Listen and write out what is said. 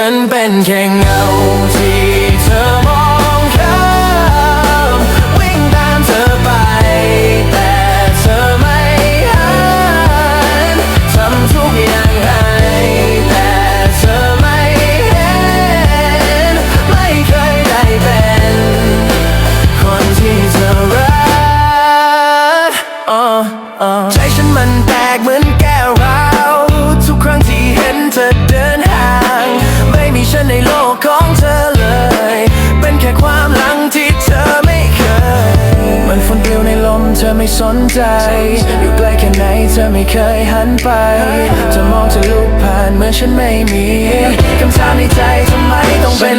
ฉันเป็นแค่เงาที่เธอมองข้ามวิ่งตามเธอไป แต่เธอไม่หันทำทุกอย่างให้แต่เธอไม่เห็น ไม่เคยได้เป็น คนที่เธอรักอ๋อใจฉันมัน ความหลังที่เธอไม่เคยมันฝนปลิวในลมเธอไม่สนใจ อยู่ใกล้แค่ไหนเธอไม่เคยหันไปเธอมองเธอลูกผ่านเมื่อฉันไม่มีคำถามในใจทำไมต้องเป็น